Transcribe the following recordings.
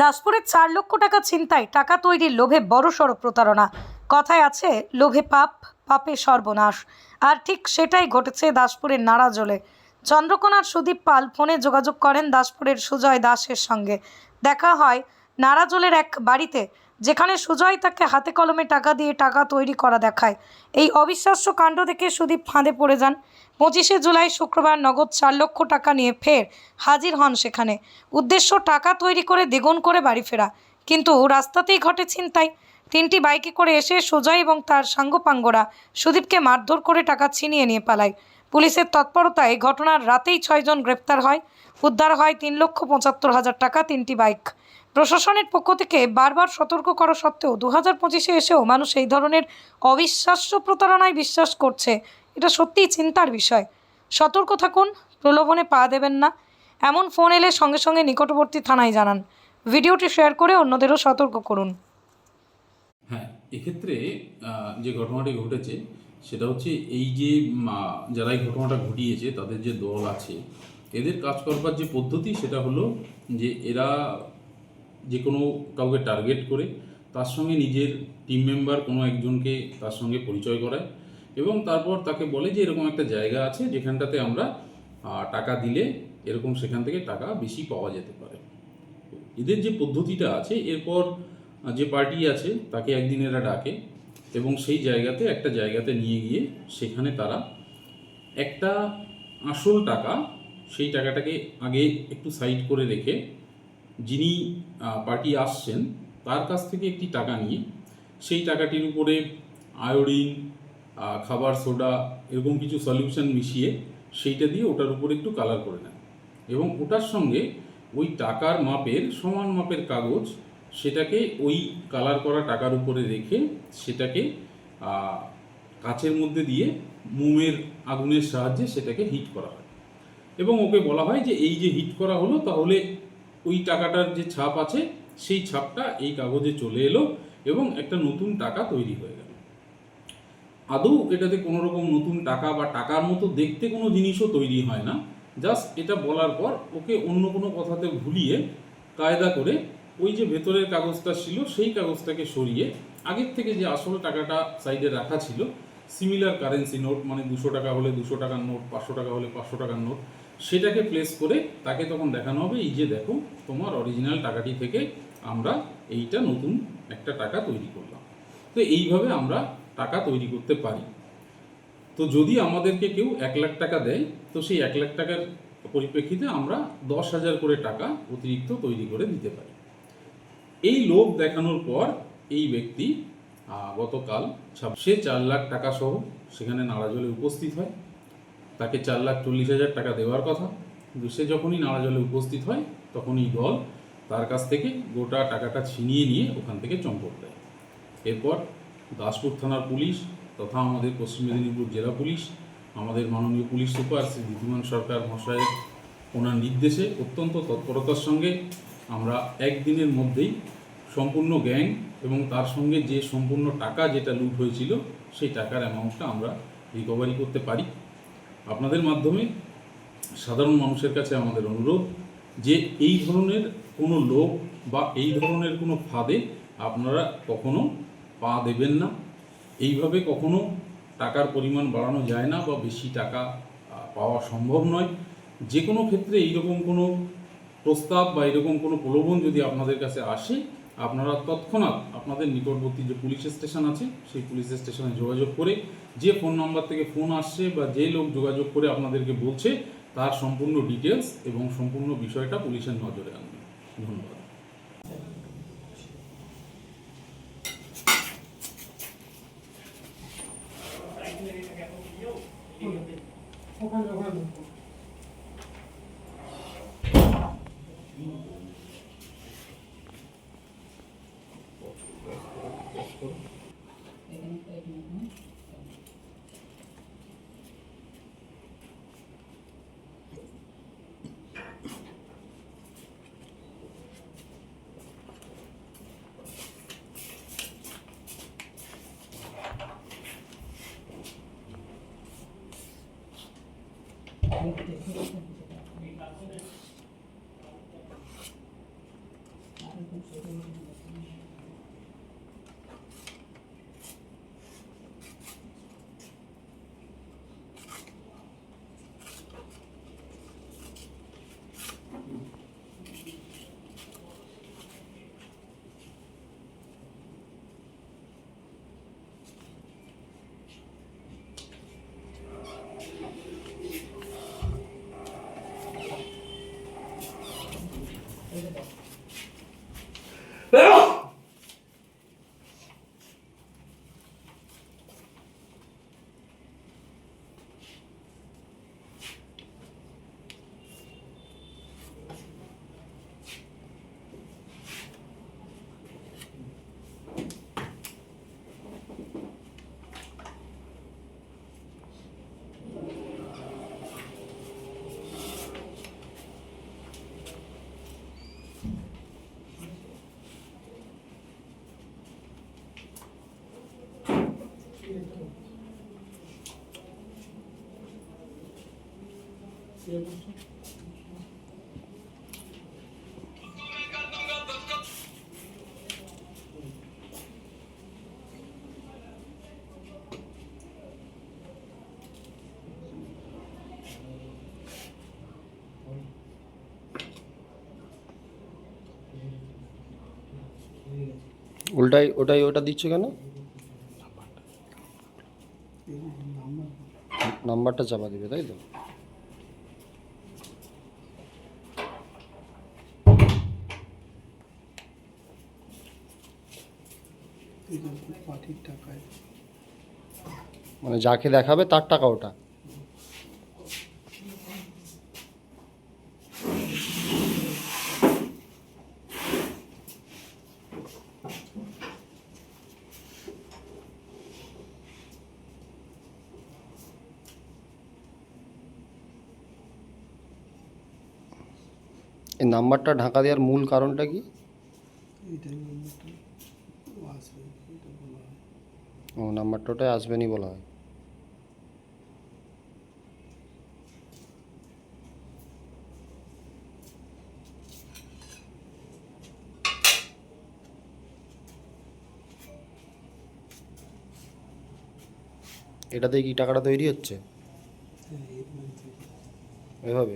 দাসপুরের চার লক্ষ টাকা ছিনতাই, টাকা তৈরির লোভে বড়সড় প্রতারণা। কথায় আছে, লোভে পাপ, পাপে সর্বনাশ। আর ঠিক সেটাই ঘটেছে দাসপুরের নাড়াজলে চন্দ্রকোনার সুদীপ পাল ফোনে যোগাযোগ করেন দাসপুরের সুজয় দাসের সঙ্গে। দেখা হয় নাড়াজলের এক বাড়িতে যেখানে সুজয় তাকে হাতে কলমে টাকা দিয়ে টাকা তৈরি করা দেখায়। এই অবিশ্বাস্য কাণ্ড দেখে সুদীপ ফাঁদে পড়ে যান। পঁচিশে জুলাই শুক্রবার নগদ চার লক্ষ টাকা নিয়ে ফের হাজির হন সেখানে। উদ্দেশ্য টাকা তৈরি করে দ্বিগুণ করে বাড়ি ফেরা। কিন্তু রাস্তাতেই ঘটে ছিনতাই। তিনটি বাইকে করে এসে সুজয় এবং তার সাঙ্গপাঙ্গরা সুদীপকে মারধর করে টাকা ছিনিয়ে নিয়ে পালায়। পুলিশের তৎপরতায় ঘটনার রাতেই ছয়জন গ্রেপ্তার হয়। উদ্ধার হয় তিন লক্ষ পঁচাত্তর হাজার টাকা তিনটি বাইক। প্রশাসনের পক্ষ থেকে বারবার সতর্ক করা সত্ত্বেও দু হাজার পঁচিশে এসেও মানুষ এই ধরনের অবিশ্বাস্য প্রতারণায় বিশ্বাস করছে। এটা সত্যিই চিন্তার বিষয়। সতর্ক থাকুন, প্রলোভনে পা দেবেন না। এমন ফোন এলে সঙ্গে সঙ্গে নিকটবর্তী থানায় জানান। ভিডিওটি শেয়ার করে অন্যদেরও সতর্ক করুন। হ্যাঁ এক্ষেত্রে যে ঘটনাটি ঘটেছে, সেটা হচ্ছে এই যে যারা এই ঘটনাটা ঘটিয়েছে, তাদের যে দল আছে, এদের কাজ করবার যে পদ্ধতি, সেটা হলো যে এরা যে কোনো কাউকে টার্গেট করে তার সঙ্গে নিজের টিম মেম্বার কোনো একজনকে তার সঙ্গে পরিচয় করায় এবং তারপর তাকে বলে যে এরকম একটা জায়গা আছে যেখানটাতে আমরা টাকা দিলে এরকম সেখান থেকে টাকা বেশি পাওয়া যেতে পারে। এদের যে পদ্ধতিটা আছে, এরপর যে পার্টি আছে তাকে একদিন এরা ডাকে এবং সেই জায়গাতে একটা জায়গাতে নিয়ে গিয়ে সেখানে তারা একটা আসল টাকা সেই টাকাটাকে আগে একটু সাইড করে রেখে যিনি পার্টি আসছেন, তার কাছ থেকে একটি টাকা নিয়ে, সেই টাকাটির উপরে আয়োডিন খাবার, সোডা, এরকম কিছু সলিউশন মিশিয়ে সেইটা দিয়ে ওটার উপরে একটু কালার করে নেন। এবং ওটার সঙ্গে ওই টাকার মাপের, সমান মাপের কাগজ, সেটাকে ওই কালার করা টাকার উপরে রেখে সেটাকে কাচের মধ্যে দিয়ে মোমের আগুনের সাহায্যে সেটাকে হিট করা হয়। এবং ওকে বলা হয় যে, এই যে হিট করা হলো, তাহলে ওই টাকাটার যে ছাপ আছে, সেই ছাপটা এই কাগজে চলে এলো এবং একটা নতুন টাকা তৈরি হয়ে গেল। আদৌ এটাতে কোনো রকম নতুন টাকা বা টাকার মতো দেখতে কোনো জিনিসও তৈরি হয় না। জাস্ট এটা বলার পর ওকে অন্য কোনো কথাতে ভুলিয়ে কায়দা করে ওই যে ভেতরের কাগজটা ছিল, সেই কাগজটাকে সরিয়ে আগের থেকে যে আসল টাকাটা সাইডে রাখা ছিল সিমিলার কারেন্সি নোট মানে দুশো টাকা হলে দুশো টাকার নোট পাঁচশো টাকা হলে পাঁচশো টাকার নোট সেটাকে প্লেস করে তাকে তখন দেখানো হবে, এই যে দেখো তোমার অরিজিনাল টাকাটি থেকে আমরা এইটা নতুন একটা টাকা তৈরি করলাম। তো এইভাবে আমরা টাকা তৈরি করতে পারি। তো যদি আমাদেরকে কেউ এক লাখ টাকা দেয়, তো সেই এক লাখ টাকার পরিপ্রেক্ষিতে আমরা দশ হাজার করে টাকা অতিরিক্ত তৈরি করে দিতে পারি। এই লোভ দেখানোর পর এই ব্যক্তি গতকাল, সে চার লাখ টাকা সহ সেখানে নাড়াজলে উপস্থিত হয়। তাকে চার লাখ চল্লিশ হাজার টাকা দেওয়ার কথা। কিন্তু সে যখনই নাড়াজলে উপস্থিত হয়, তখনই দল তার কাছ থেকে গোটা টাকাটা ছিনিয়ে নিয়ে ওখান থেকে চম্পট দেয়। এরপর দাসপুর থানার পুলিশ তথা আমাদের পশ্চিম মেদিনীপুর জেলা পুলিশ, আমাদের মাননীয় পুলিশ সুপার শ্রী বিদ্যমান সরকার মহাশয়ের ওনার নির্দেশে অত্যন্ত তৎপরতার সঙ্গে আমরা একদিনের মধ্যেই সম্পূর্ণ গ্যাং এবং তার সঙ্গে যে সম্পূর্ণ টাকা যেটা লুট হয়েছিল, সেই টাকার অ্যামাউন্টটা আমরা রিকভারি করতে পারি। আপনাদের মাধ্যমে সাধারণ মানুষের কাছে আমাদের অনুরোধ যে এই ধরনের কোনো লোক বা এই ধরনের কোনো ফাঁদে আপনারা কখনো পা দেবেন না। এইভাবে কখনো টাকার পরিমাণ বাড়ানো যায় না বা বেশি টাকা পাওয়া সম্ভব নয়। যে কোনো ক্ষেত্রে এইরকম কোনো প্রস্তাব বা এরকম কোনো প্রলোভন যদি আপনাদের কাছে আসে আপনারা তৎক্ষণাৎ আপনাদের নিকটবর্তী যে পুলিশ স্টেশন আছে, সেই পুলিশ স্টেশনে যোগাযোগ করে যে ফোন নাম্বার থেকে ফোন আসছে বা যে লোক যোগাযোগ করে আপনাদেরকে বলছে, তার সম্পূর্ণ ডিটেলস এবং সম্পূর্ণ বিষয়টা পুলিশের নজরে আনবে ধন্যবাদ। 对对对。উল্টাই ওটাই ওটা দিচ্ছ কেন? নাম্বারটা। চাপা দিবে তাই তো? পার্টির টাকায়। মানে যাকে দেখাবে তার টাকা ওটা। এই নাম্বারটা ঢাকা দেওয়ার মূল কারণটা কি এইটাই নাম্বারটা ও আসবে এটা বলা হয় ও নাম্বারটা ওটাই আসবেনই বলা হয়। এটাতে কি টাকাটা তৈরি হচ্ছে? হ্যাঁ,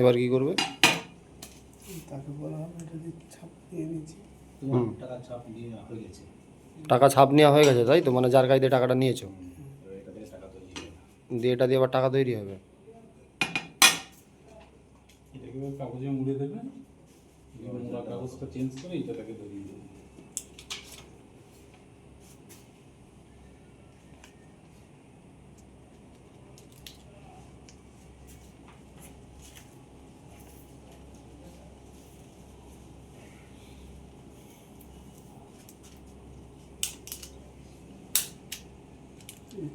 এবার কি করবে? তাকে বলা হবে এটা দিয়ে ছাপ দিয়ে নিয়েছি। তোমার টাকা ছাপ নিয়ে হয়ে গেছে। টাকা ছাপ নেওয়া হয়ে গেছে তাই তো? মানে যার কাছ দিয়ে টাকাটা নিয়েছো। এবার এটা থেকে টাকা তৈরি হবে। দিয়ে এটা দিয়ে আবার টাকা তৈরি হবে। এটাকে এবার কাগজে মুড়ে দেবেন। মোড়া কাগজটা চেঞ্জ করে এটাকে ধরিয়ে দেবেন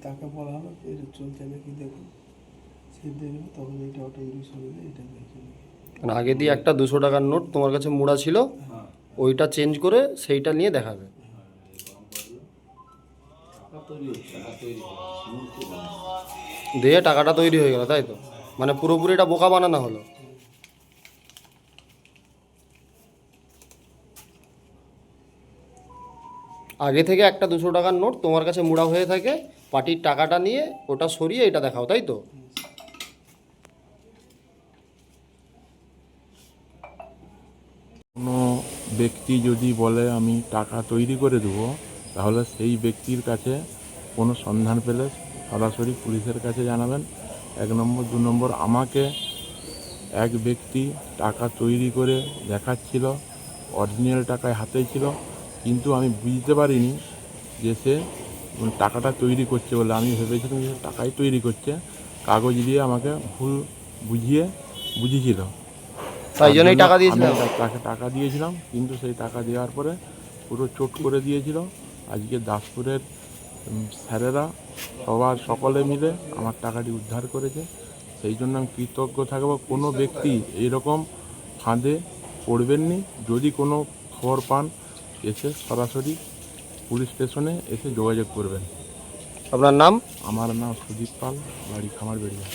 তাকে বলা হবে এটা চলছে নাকি দেখুন। সে দেখবে তখন এটা অটোমেটিক সরে যায় এটা দেখে মানে আগে দিয়ে একটা দুশো টাকার নোট তোমার কাছে মুড়া ছিল হ্যাঁ। ওইটা চেঞ্জ করে সেইটা নিয়ে দেখাবে। দিয়ে টাকাটা তৈরি হয়ে গেল তাই তো? মানে পুরোপুরি এটা বোকা বানানো হলো। আগে থেকে একটা দুশো টাকার নোট তোমার কাছে মুড়া হয়ে থাকে পার্টির টাকাটা নিয়ে ওটা সরিয়ে এটা দেখাও, তাই তো? কোনো ব্যক্তি যদি বলে, আমি টাকা তৈরি করে দেবো, তাহলে সেই ব্যক্তির কাছে কোনো সন্ধান পেলে সরাসরি পুলিশের কাছে জানাবেন। এক নম্বর, দু নম্বর, আমাকে এক ব্যক্তি টাকা তৈরি করে দেখাচ্ছিল, অরিজিনাল টাকায় হাতে ছিল, কিন্তু আমি বুঝতে পারিনি যে সে উম টাকাটা তৈরি করছে বলে আমি ভেবেছিলাম যে টাকাই তৈরি করছে। কাগজ দিয়ে আমাকে ভুল বুঝিয়ে বুঝিয়েছিল। তাই জন্যই টাকা দিয়েছিলাম তাকে টাকা দিয়েছিলাম কিন্তু সেই টাকা দেওয়ার পরে পুরো চোট করে দিয়েছিল। আজকে দাসপুরের স্যারেরা সবার সকলে মিলে আমার টাকাটি উদ্ধার করেছে। সেই জন্য আমি কৃতজ্ঞ থাকব। কোনো ব্যক্তি এইরকম ফাঁদে পড়বেননি। যদি কোনো খবর পান এসে সরাসরি পুলিশ স্টেশনে এসে যোগাযোগ করবেন। আপনার নাম? আমার নাম সুদীপ পাল বাড়ি খামার বেড়িয়া